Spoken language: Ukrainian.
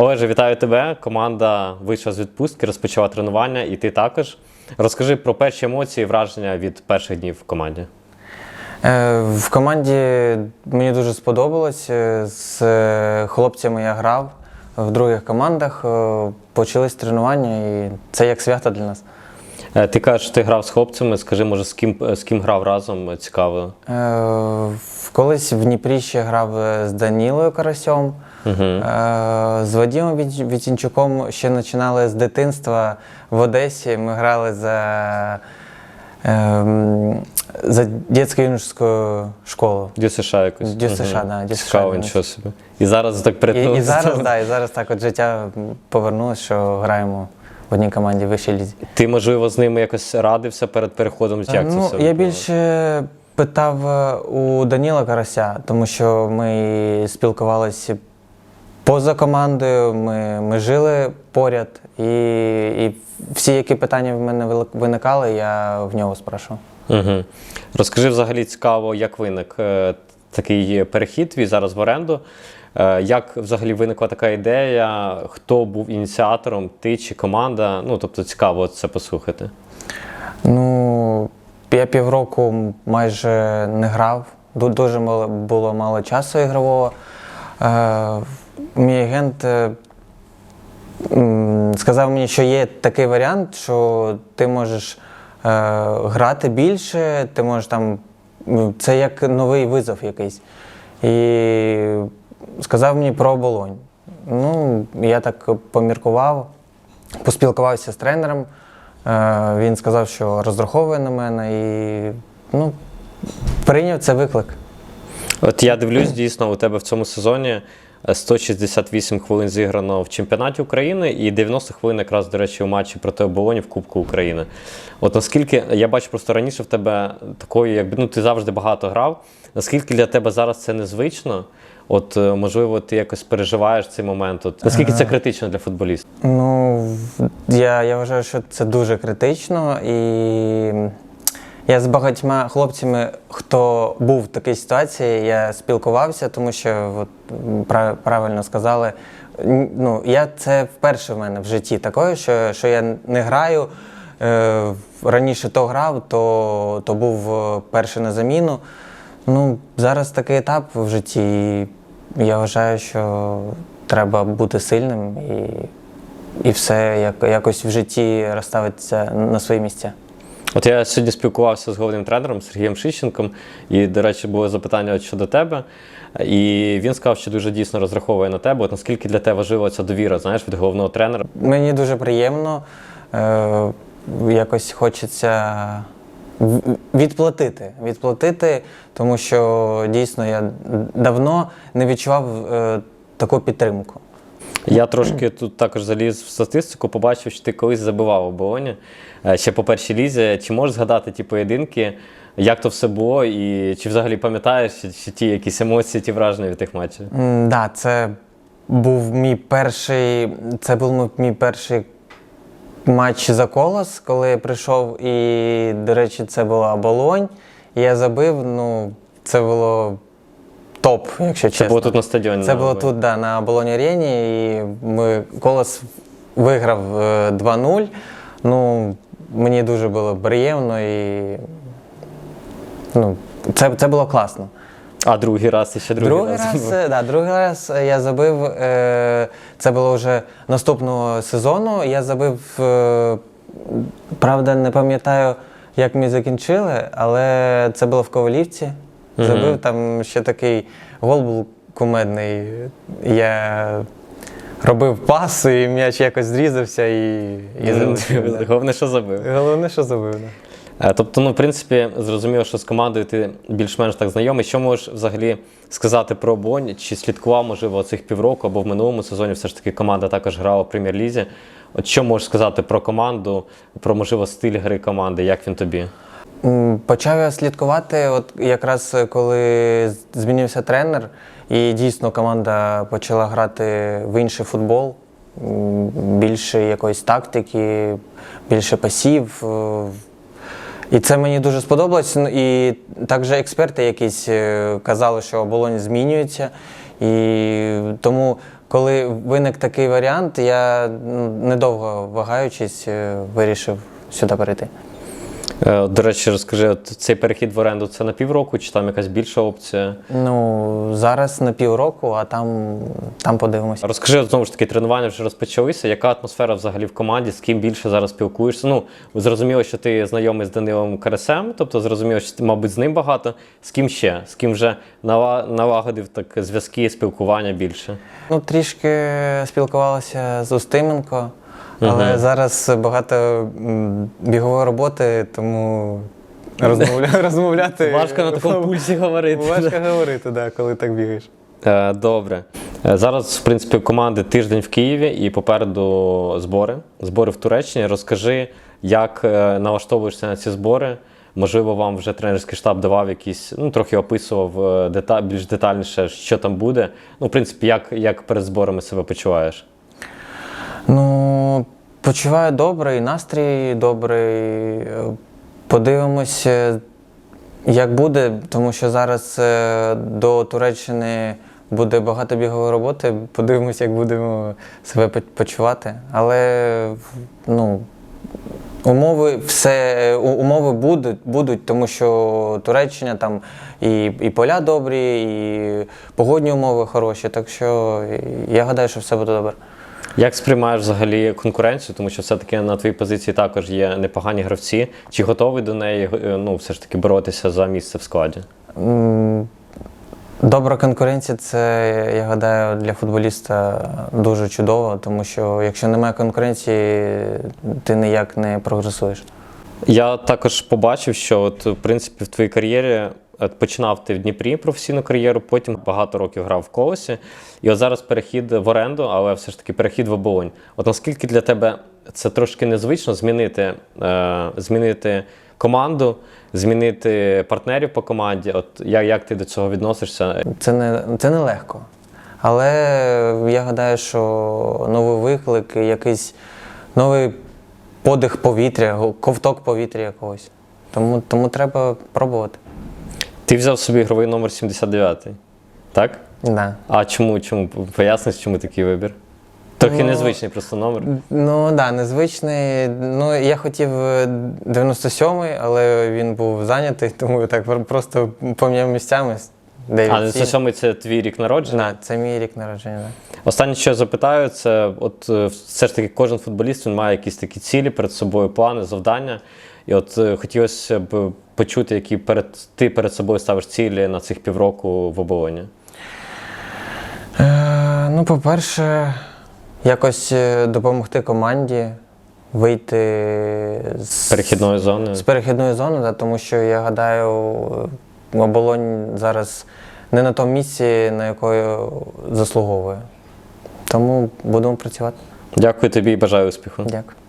Олеже, вітаю тебе. Команда вийшла з відпустки, розпочала тренування, і ти також. Розкажи про перші емоції, враження від перших днів в команді. Е, В команді мені дуже сподобалось. Е, З е, хлопцями я грав в других командах. Почались тренування, і це як свято для нас. Ти кажеш, ти грав з хлопцями. Скажи, може, з ким, з ким грав разом? Цікаво. Колись в Дніпрі ще грав з Данілою Карасьом. Угу. Е, З Вадимом Віч- Вітінчуком ще починали з дитинства в Одесі. Ми грали за, ем, за дитячу юношську школу. Дю США якось. Дю США, Мгм. да, Цікаво, нічого собі. І зараз так І, і зараз, да, і зараз так от життя повернулося, що граємо в одній команді вищій лізі. Ти, можливо, з ними якось радився перед переходом? Як це ну, все я більше питав е, у Даніла Карася, тому що ми спілкувалися поза командою, ми, ми жили поряд, і, і всі, які питання в мене виникали, я в нього спрашував. Угу. Розкажи взагалі цікаво, як виник е, такий перехід твій зараз в оренду. Е, Як взагалі виникла така ідея? Хто був ініціатором, ти чи команда? Ну, тобто цікаво це послухати. Ну, я півроку майже не грав. Дуже мало, було мало часу ігрового. Мій агент е, сказав мені, що є такий варіант, що ти можеш е, грати більше, ти можеш там. Це як новий визов якийсь. І сказав мені про оболонь. Ну, я так поміркував, поспілкувався з тренером. Е, Він сказав, що розраховує на мене і ну, прийняв це виклик. От я дивлюсь, дійсно, у тебе в цьому сезоні 168 хвилин зіграно в чемпіонаті України і 90 хвилин якраз, до речі, у матчі проти оболоні в Кубку України. От наскільки я бачу просто раніше в тебе такої, якби ну ти завжди багато грав. Наскільки для тебе зараз це незвично? От е, можливо, ти якось переживаєш цей момент. От наскільки це критично для футболіста? Ну, я, я вважаю, що це дуже критично. І я з багатьма хлопцями, хто був в такій ситуації, я спілкувався, тому що от, правильно сказали. Ну, я це вперше в мене в житті такое, що, що я не граю. Е, раніше то грав, то, то був е, перший на заміну. Ну, зараз такий етап в житті. і Я вважаю, що треба бути сильним і, і все як, якось в житті розставитися на свої місця. От я сьогодні спілкувався з головним тренером Сергієм Шищенком, і, до речі, було запитання щодо тебе. І він сказав, що дуже дійсно розраховує на тебе. От наскільки для тебе важлива ця довіра, знаєш, від головного тренера? Мені дуже приємно. Е, якось хочеться відплатити. Відплатити, тому що дійсно я давно не відчував е, таку підтримку. Я трошки тут також заліз в статистику, побачив, що ти колись забивав у е, ще по першій лізі. Чи можеш згадати ті поєдинки, як то все було, і чи взагалі пам'ятаєш чи, ті якісь емоції, ті враження від тих матчів? Так, да, це був мій перший. Це був мій- перший матч за колос, коли я прийшов. І, до речі, це була Болонь. Я забив. Ну, це було топ, якщо чесно. Це було тут на стадіоні. Це було тут, да, на Болоні Арені, і ми колос виграв е, 2-0. Ну, мені дуже було приємно і ну, це, це було класно. А другий раз і ще другий, Другий раз, е, да, другий раз е, я забив. Е, це було вже наступного сезону. Я забив, е, правда, не пам'ятаю, як ми закінчили, але це було в Ковалівці. Забив там ще такий гол був кумедний. Я робив пас, і м'яч якось зрізався і, і да. Головне, що забив. Головне, що забив. Да. Е, Тобто, ну, в принципі, зрозуміло, що з командою ти більш-менш так знайомий. Що можеш взагалі сказати про оболонь? Чи слідкував, можливо, цих півроку або в минулому сезоні все ж таки команда також грала в прем'єр-лізі? От що можеш сказати про команду, про можливо стиль гри команди? Як він тобі? Почав я слідкувати, от якраз е, коли змінився тренер, і дійсно команда почала грати в інший футбол, більше якоїсь тактики, більше пасів. е, І це мені дуже сподобалось. Ну, І також експерти якісь е, казали, що оболонь змінюється. І тому коли виник такий варіант, я недовго вагаючись вирішив сюди перейти. Е, До речі, розкажи, от цей перехід в оренду це на півроку, чи там якась більша опція? Ну, зараз на півроку, а там, там подивимося. Розкажи, знову ж таки, тренування вже розпочалися. Яка атмосфера взагалі в команді? З ким більше зараз спілкуєшся? Ну, зрозуміло, що ти знайомий з Данилом Карасем, тобто зрозуміло, що ти, мабуть, з ним багато. З ким ще? З ким вже нала- налагодив так зв'язки, спілкування більше? Ну, трішки спілкувалися з Устименко, але Мгм. зараз багато бігової роботи, тому розмовля... розмовляти Важко на такому пульсі говорити. Важко говорити, да, коли так бігаєш. Е, Добре. Е, Зараз, в принципі, команди тиждень в Києві і попереду збори. Збори в Туреччині. Розкажи, як е, налаштовуєшся на ці збори. Можливо, вам вже тренерський штаб давав якісь, ну трохи описував е, дета, більш детальніше, що там буде. Ну, в принципі, як, як перед зборами себе почуваєш? Ну, почуваю добре, і настрій добрий. Е, Подивимось, е, як буде, тому що зараз е, до Туреччини буде багато бігової роботи. Подивимось, як будемо себе почувати. Але ну, умови, все, умови будуть, будуть, тому що Туреччина там і, і поля добрі, і погодні умови хороші. Так що я гадаю, що все буде добре. Як сприймаєш взагалі конкуренцію? Тому що все-таки на твоїй позиції також є непогані гравці. Чи готовий до неї е, ну, все ж таки боротися за місце в складі? Добра конкуренція це, я гадаю, для футболіста дуже чудово, тому що якщо немає конкуренції, ти ніяк не прогресуєш. Я також побачив, що от, в принципі в твоїй кар'єрі починав ти в Дніпрі професійну кар'єру, потім багато років грав в колосі. І от зараз перехід в оренду, але все ж таки перехід в оболонь. От наскільки для тебе це трошки незвично змінити, е, змінити команду, змінити партнерів по команді? От як, як ти до цього відносишся? Це не, це не легко. Але я гадаю, що новий виклик, якийсь новий подих повітря, ковток повітря якогось. Тому, тому треба пробувати. Ти взяв собі ігровий номер 79, так? Да. А чому? Чому? Поясниш, чому такий вибір? Трохи Ну, незвичний просто номер. Ну так, да, незвичний. Ну, я хотів е, 97-й, але він був зайнятий, тому я так пр- просто поміняв місцями. Дев'ять А, сім. 97 це твій рік народження. Да, це мій рік народження. Да. Останнє, що я запитаю, це от е, все ж таки кожен футболіст він має якісь такі цілі перед собою, плани, завдання. І от е, хотілося б почути, які перед ти перед собою ставиш цілі на цих півроку в оболоні. Е, ну, по-перше, якось е, допомогти команді вийти з Перехідною зоною. з перехідної зони, да, тому що я гадаю, оболонь зараз не на тому місці, на якою заслуговує. Тому будемо працювати. Дякую тобі і бажаю успіху. Дякую.